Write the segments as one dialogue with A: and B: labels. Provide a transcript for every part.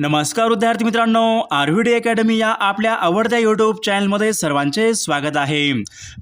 A: नमस्कार विद्यार्थी मित्रांनो आरव्हीडी अकॅडमी या आपल्या आवडत्या यूट्यूब चॅनलमध्ये सर्वांचे स्वागत आहे.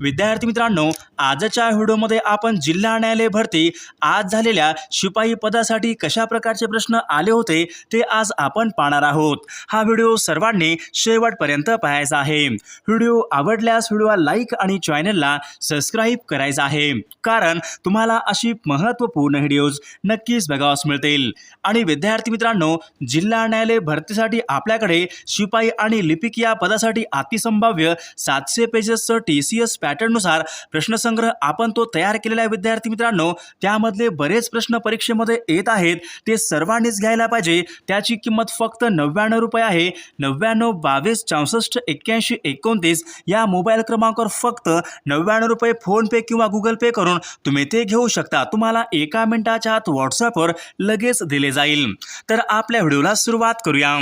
A: विद्यार्थी मित्रांनो आजच्या व्हिडिओमध्ये आपण जिल्हा न्यायालय भरती आज झालेल्या शिपाई पदासाठी कशा प्रकारचे प्रश्न आले होते ते आज आपण पाहणार आहोत. हा व्हिडिओ सर्वांनी शेवटपर्यंत पाहायचा आहे. व्हिडिओ आवडल्यास व्हिडिओला लाईक आणि चॅनलला सबस्क्राईब करायचा आहे. कारण तुम्हाला अशी महत्त्वपूर्ण व्हिडिओज नक्कीच बघावास मिळतील. आणि विद्यार्थी मित्रांनो जिल्हा न्यायालय भरतीसाठी आपल्याकडे शिपाई आणि लिपिक या पदासाठी अतिसंभाव्य सातशे पेजेसचं टी सी एस पॅटर्ननुसार प्रश्नसंग्रह आपण तो तयार केलेला विद्यार्थी मित्रांनो. त्यामधले बरेच प्रश्न परीक्षेमध्ये येत आहेत. ते सर्वांनीच घ्यायला पाहिजे. त्याची किंमत फक्त नव्याण्णव रुपये आहे. नव्याण्णव बावीस चौसष्ट एक्क्याऐंशी एकोणतीस या मोबाईल क्रमांकावर फक्त नव्याण्णव रुपये फोनपे किंवा गुगल पे करून तुम्ही ते घेऊ शकता. तुम्हाला एका मिनिटाच्या आत व्हॉट्सअपवर लगेच दिले जाईल. तर आपल्या व्हिडिओला सुरुवात करूया.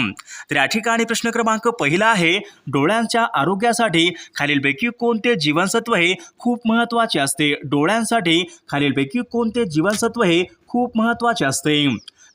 A: तर या ठिकाणी प्रश्न क्रमांक पहिला आहे डोळ्यांच्या आरोग्यासाठी खालीलपैकी कोणते जीवनसत्व हे खूप महत्त्वाचे असते? डोळ्यांसाठी खालीलपैकी कोणते जीवनसत्व हे खूप महत्त्वाचे असते?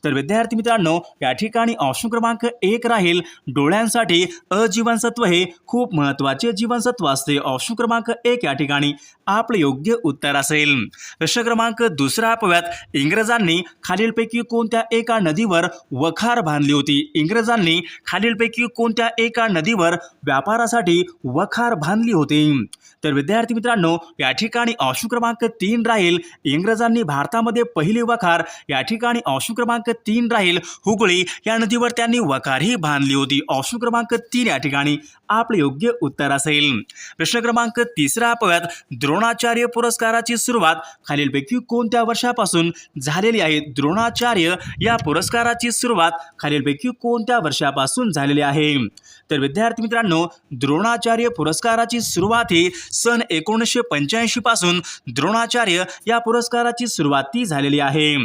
A: तर विद्यार्थी मित्रांनो या ठिकाणी ऑप्शन क्रमांक एक राहील. डोळ्यांसाठी अजीवनसत्व हे खूप महत्त्वाचे जीवनसत्व असते. ऑप्शन क्रमांक एक या ठिकाणी आपलं योग्य उत्तर असेल. प्रश्न क्रमांक दुसरा अपव्यात इंग्रजांनी खालीलपैकी कोणत्या एका नदीवर वखार बांधली होती? इंग्रजांनी खालीलपैकी कोणत्या एका नदीवर व्यापारासाठी वखार बांधली होती? तर विद्यार्थी मित्रांनो या ठिकाणी ऑप्शन क्रमांक तीन राहील. इंग्रजांनी भारतामध्ये पहिली वखार या ठिकाणी ऑप्शन क्रमांक क्रमांक तीन राहील. हुगळी या नदीवर त्यांनी वकारही बांधली होती. ऑप्शन क्रमांक तीन या ठिकाणी आपलं योग्य उत्तर असेल. प्रश्न क्रमांक तिसरा पाहूयात द्रोणाचार्य पुरस्काराची सुरुवात. खालीलपैकी कोणत्या वर्षापासून झालेली आहे? द्रोणाचार्य या पुरस्काराची सुरुवात खालीलपैकी कोणत्या वर्षापासून झालेली आहे? तर विद्यार्थी मित्रांनो द्रोणाचार्य पुरस्काराची सुरुवात ही सन एकोणीसशे पंच्याऐंशी पासून द्रोणाचार्य या पुरस्काराची सुरुवात ती झालेली आहे.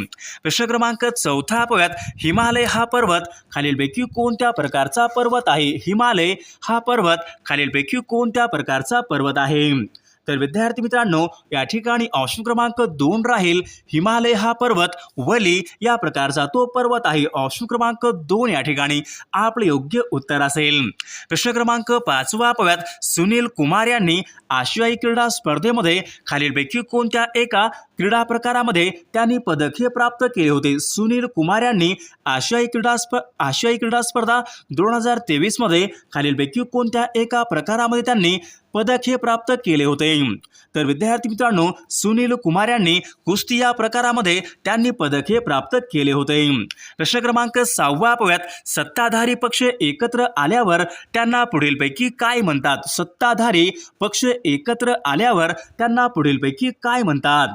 A: प्रश्न क्रमांक चौथा पाहूयात हिमालय हा पर्वत खालीलपैकी कोणत्या प्रकारचा पर्वत आहे? हिमालय हा पर्वत खालीलपैकी कोणत्या प्रकारचा पर्वत आहे? तर विद्यार्थी मित्रांनो या ठिकाणी ऑप्शन क्रमांक दोन राहील हिमालय हा पर्वत वली या प्रकारचा तो पर्वत आहे. ऑप्शन क्रमांक दोन या ठिकाणी आपलं योग्य उत्तर असेल. प्रश्न क्रमांक पाचवा पव्यात सुनील कुमार यांनी आशियाई क्रीडा स्पर्धेमध्ये खालीलपैकी कोणत्या एका क्रीडा प्रकारामध्ये त्यांनी पदक हे प्राप्त केले होते? सुनील कुमार यांनी आशियाई क्रीडा स्प आशियाई क्रीडा स्पर्धा दोन हजार तेवीसमध्ये खालीलपैकी कोणत्या एका प्रकारामध्ये त्यांनी पदक हे प्राप्त केले होते? तर विद्यार्थी मित्रांनो सुनील कुमार यांनी कुस्ती या प्रकारामध्ये त्यांनी पदक हे प्राप्त केले होते. प्रश्न क्रमांक सहाव्या पाहूयात. सत्ताधारी पक्ष एकत्र आल्यावर त्यांना पुढीलपैकी काय म्हणतात? सत्ताधारी पक्ष एकत्र आल्यावर त्यांना पुढीलपैकी काय म्हणतात?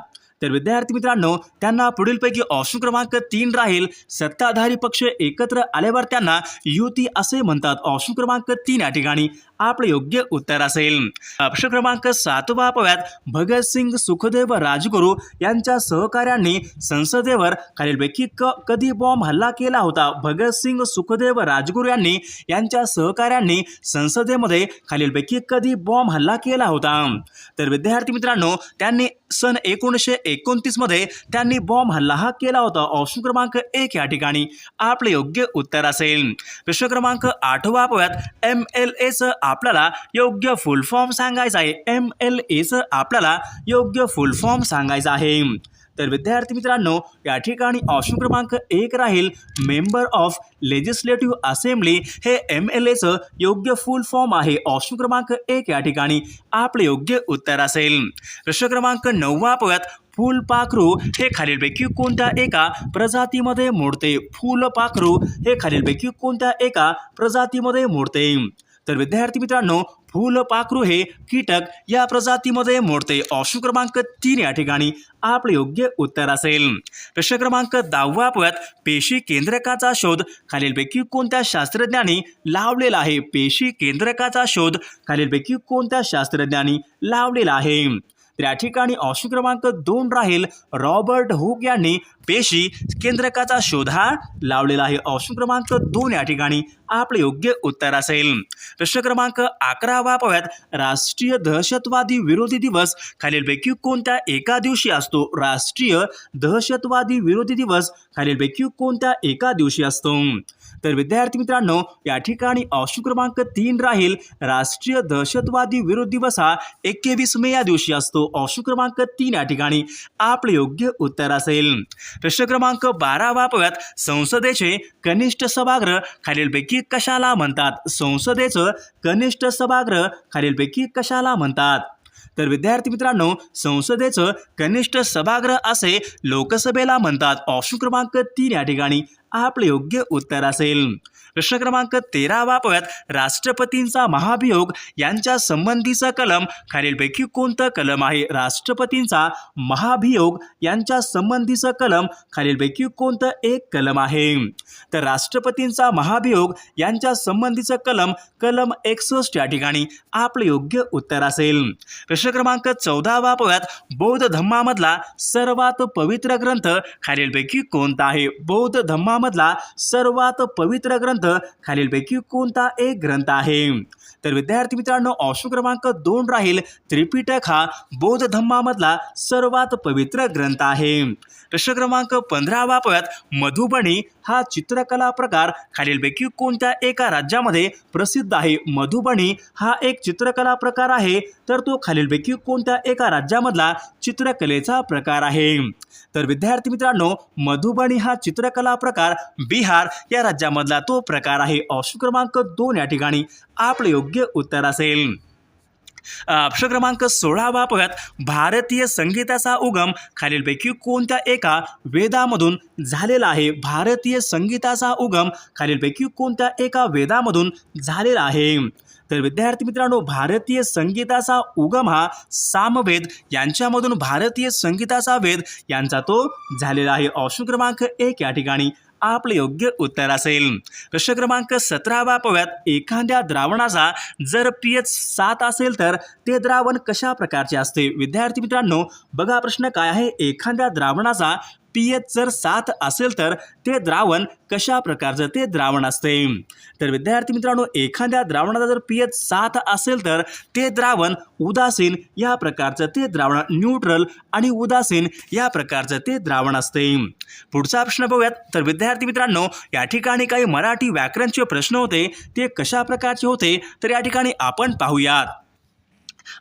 A: तर विद्यार्थी मित्रांनो त्यांना पुढीलपैकी ऑप्शन क्रमांक तीन राहील. सत्ताधारी पक्ष एकत्र आल्यावर त्यांना युती असे म्हणतात. ऑप्शन क्रमांक तीन या ठिकाणी. आपलं योग्य उत्तर असेल. अपक्ष क्रमांक सातवा अपव्यात भगतसिंग सुखदेव राजगुरू यांच्या सहकाऱ्यांनी संसदेवर खालीलपैकी क कधी बॉम्ब हल्ला केला होता? भगतसिंग सुखदेव राजगुरू यांनी यांच्या सहकाऱ्यांनी संसदेमध्ये खालीलपैकी कधी बॉम्ब हल्ला केला होता? तर विद्यार्थी मित्रांनो त्यांनी सन एकोणीसशे एकोणतीसमध्ये त्यांनी बॉम्ब हल्ला हा केला होता. ऑप्शन क्रमांक एक या ठिकाणी आपलं योग्य उत्तर असेल. प्रश्न क्रमांक आठवा अपव्यात एम एल एचं आपल्याला योग्य फुल फॉर्म सांगायचा आहे. एम एल एचं आपल्याला योग्य फुल फॉर्म सांगायचा आहे. तर विद्यार्थी मित्रांनो या ठिकाणी ऑप्शन क्रमांक एक राहील. मेंबर ऑफ लेजिस्लेटिव्ह असेंब्ली हे एम एल एचं योग्य फुल फॉर्म आहे. ऑप्शन क्रमांक एक या ठिकाणी आपलं योग्य उत्तर असेल. प्रश्न क्रमांक नववा पाहूयात फुलपाखरू हे खालीलपैकी कोणत्या एका प्रजातीमध्ये मोडते? फुलपाखरू हे खालीलपैकी कोणत्या एका प्रजातीमध्ये मोडते? तर विद्यार्थी मित्रांनो फुलपाखरू हे कीटक या प्रजातीमध्ये मोडते. ऑप्शन क्रमांक तीन या ठिकाणी आपलं योग्य उत्तर असेल. प्रश्न क्रमांक दहावा पाहूयात पेशी केंद्रकाचा शोध. खालीलपैकी कोणत्या शास्त्रज्ञांनी लावलेला आहे? पेशी केंद्रकाचा शोध. खालीलपैकी कोणत्या शास्त्रज्ञांनी लावलेला आहे? तर या ठिकाणी ऑप्शन क्रमांक दोन राहील रॉबर्ट हुक यांनी पेशी केंद्रकाचा शोधा लावलेला आहे. ऑप्शन क्रमांक दोन या ठिकाणी आपले योग्य उत्तर असेल. प्रश्न क्रमांक अकरावा पाहूयात. राष्ट्रीय दहशतवादी विरोधी दिवस. खालीलपैकी कोणत्या एका दिवशी असतो? राष्ट्रीय दहशतवादी विरोधी दिवस. खालीलपैकी कोणत्या एका दिवशी असतो? तर विद्यार्थी मित्रांनो या ठिकाणी ऑप्शन क्रमांक तीन राहील. राष्ट्रीय दहशतवादी विरोधी दिवस हा एकवीस मे या दिवशी असतो. ऑप्शन क्रमांक तीन या ठिकाणी आपले योग्य उत्तर असेल. प्रश्न क्रमांक बारा पाहूयात संसदेचे कनिष्ठ सभागृह खालीलपैकी कशाला म्हणतात? संसदेचं कनिष्ठ सभागृह खालीलपैकी कशाला म्हणतात? तर विद्यार्थी मित्रांनो संसदेचं कनिष्ठ सभागृह असे लोकसभेला म्हणतात. ऑप्शन क्रमांक तीन या ठिकाणी आपले योग्य उत्तर असेल. प्रश्न क्रमांक तेरावा पाहूयात राष्ट्रपतींचा महाभियोग यांच्या संबंधीचा कलम खालीलपैकी कोणतं कलम आहे? राष्ट्रपतींचा महाभियोग यांच्या संबंधीचं कलम खालीलपैकी कोणतं एक कलम आहे? तर राष्ट्रपतींचा महाभियोग यांच्या संबंधीचं कलम कलम एकसष्ट या ठिकाणी आपलं योग्य उत्तर असेल. प्रश्न क्रमांक चौदावा पाहूयात बौद्ध धम्मामधला सर्वात पवित्र ग्रंथ खालीलपैकी कोणता आहे? बौद्ध धम्मा धर्मामधला सर्वात पवित्र ग्रंथ खालीलपैकी कोणता एक ग्रंथ आहे? तर विद्यार्थी मित्रांनो ऑप्शन क्रमांक दोन राहील त्रिपिटक हा बौद्ध धम्मामधला सर्वात पवित्र ग्रंथ आहे. प्रश्न क्रमांक पंधरा पाहूयात मधुबनी हा चित्रकला प्रकार खालीलपैकी कोणत्या एका राज्यामध्ये प्रसिद्ध आहे? मधुबनी हा एक चित्रकला प्रकार आहे तर तो खालीलपैकी कोणत्या एका राज्यामधला चित्रकलेचा प्रकार आहे? तर विद्यार्थी मित्रांनो मधुबनी हा चित्रकला प्रकार बिहार या राज्यामधला तो प्रकार आहे ऑप्शन क्रमांक दोन या ठिकाणी. आपलं योग्य उत्तर असेल. ऑप्शन क्रमांक सोळावा पाहूयात भारतीय संगीताचा उगम खालीलपैकी कोणत्या एका वेदामधून झालेला आहे? भारतीय संगीताचा उगम खालीलपैकी कोणत्या एका वेदामधून झालेला आहे? तर विद्यार्थी मित्रांनो भारतीय संगीताचा उगम हा सामवेद यांच्यामधून भारतीय संगीताचा वेद यांचा तो झालेला आहे. ऑप्शन क्रमांक एक या ठिकाणी. आपलं योग्य उत्तर असेल. प्रश्न क्रमांक सतराव्या पव्यात एखाद्या द्रावणाचा जर पी एच सात असेल तर ते द्रावण कशा प्रकारचे असते? विद्यार्थी मित्रांनो बघा प्रश्न काय आहे. एखाद्या द्रावणाचा पी एच जर सात असेल तर ते द्रावण कशा प्रकारचं? ते द्रावण असते. तर विद्यार्थी मित्रांनो एखाद्या द्रावणाचा जर पी एच सात असेल तर ते द्रावण उदासीन या प्रकारचं ते द्रावण न्यूट्रल आणि उदासीन या प्रकारचं ते द्रावण असते. पुढचा प्रश्न बघूयात. तर विद्यार्थी मित्रांनो या ठिकाणी काही मराठी व्याकरणचे प्रश्न होते. ते कशा प्रकारचे होते? तर या ठिकाणी आपण पाहूयात.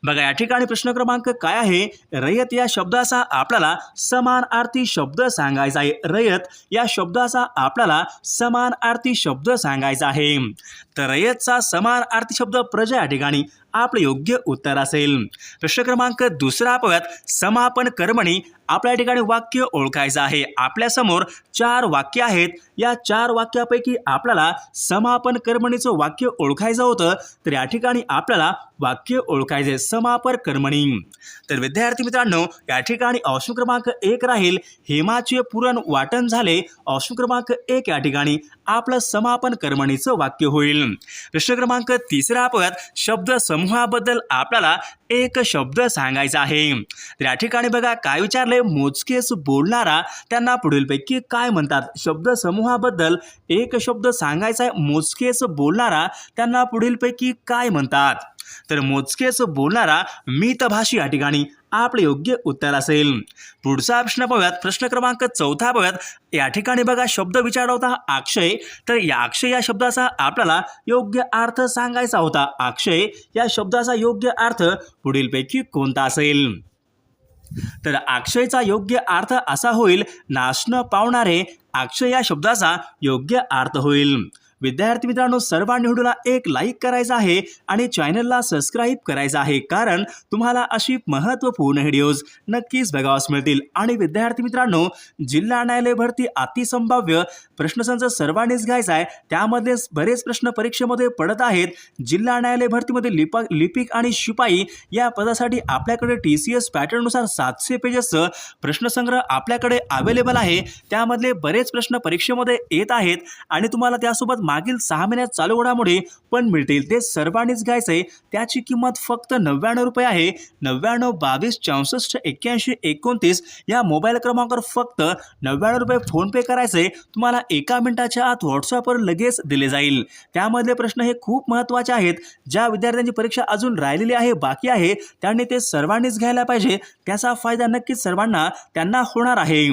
A: बघा या ठिकाणी प्रश्न क्रमांक काय आहे? रयत या शब्दाचा आपल्याला समानार्थी शब्द सांगायचा आहे. रयत या शब्दाचा आपल्याला समानार्थी शब्द सांगायचा आहे. तर रयतचा समानार्थी शब्द प्रजा या ठिकाणी आपलं योग्य उत्तर असेल. प्रश्न क्रमांक दुसरा पाहूयात. समापन कर्मणी आपल्या ठिकाणी वाक्य ओळखायचं आहे. आपल्यासमोर चार वाक्य आहेत. या चार वाक्यापैकी आपल्याला समापन कर्मणीचं वाक्य ओळखायचं होतं. तर या ठिकाणी आपल्याला वाक्य ओळखायचे समापर कर्मणी. तर विद्यार्थी मित्रांनो या ठिकाणी ऑप्शन क्रमांक एक राहील. हेमाचे पुरण वाटण झाले. ऑप्शन क्रमांक एक या ठिकाणी आपलं समापन कर्मणीचं वाक्य होईल. प्रश्न क्रमांक तिसरा पाहूयात. शब्द समूहाबद्दल आपल्याला एक शब्द सांगायचा आहे. तर या ठिकाणी बघा काय विचारले? मोजकेच बोलणारा त्यांना पुढीलपैकी काय म्हणतात? शब्द समूहाबद्दल एक शब्द सांगायचा आहे. मोजकेच बोलणारा त्यांना पुढीलपैकी काय म्हणतात? तर मोजकेच बोलणारा मितभाषी या ठिकाणी आपले योग्य उत्तर असेल. पुढचा प्रश्न पाहूयात. प्रश्न क्रमांक चौथा पाहूयात. या ठिकाणी बघा शब्द विचारला होता अक्षय. तर या अक्षय या शब्दाचा आपल्याला योग्य अर्थ सांगायचा होता. अक्षय या शब्दाचा योग्य अर्थ पुढीलपैकी कोणता असेल? तर अक्षयचा योग्य अर्थ असा होईल नाशनं पावणारे अक्षय या शब्दाचा योग्य अर्थ होईल. विद्यार्थी मित्रांनो सर्व व्हिडिओला एक लाईक करायचा आहे आणि चॅनलला सबस्क्राईब करायचं आहे. कारण तुम्हाला अशी महत्त्वपूर्ण व्हिडिओज नक्कीच बघावास मिळतील. आणि विद्यार्थी मित्रांनो जिल्हा न्यायालय भरती अतिसंभाव्य प्रश्नसंच सर्वांनीच घ्यायचा आहे. त्यामध्ये बरेच प्रश्न परीक्षेमध्ये पडत आहेत. जिल्हा न्यायालय भरतीमध्ये लिपा लिपिक आणि शिपाई या पदासाठी आपल्याकडे टी सी एस पॅटर्ननुसार सातशे पेजेसचं प्रश्नसंग्रह आपल्याकडे अवेलेबल आहे. त्यामधले बरेच प्रश्न परीक्षेमध्ये येत आहेत. आणि तुम्हाला त्यासोबत मागील सहा महिन्यात चालू घडामोडी पण मिळतील. ते सर्वांनीच घ्यायचे त्याची किंमत फक्त नव्याण्णव रुपये आहे. नव्याण्णव बावीस चौसष्ट एक्क्याऐंशी एकोणतीस या मोबाईल क्रमांकावर फक्त नव्याण्णव रुपये फोनपे करायचे तुम्हाला एका मिनिटाच्या आत व्हॉट्सअपवर लगेच दिले जाईल. त्यामधले प्रश्न हे खूप महत्त्वाचे आहेत. ज्या विद्यार्थ्यांची परीक्षा अजून राहिलेली आहे बाकी आहे त्यांनी ते सर्वांनीच घ्यायला पाहिजे. त्याचा फायदा नक्कीच सर्वांना त्यांना होणार आहे.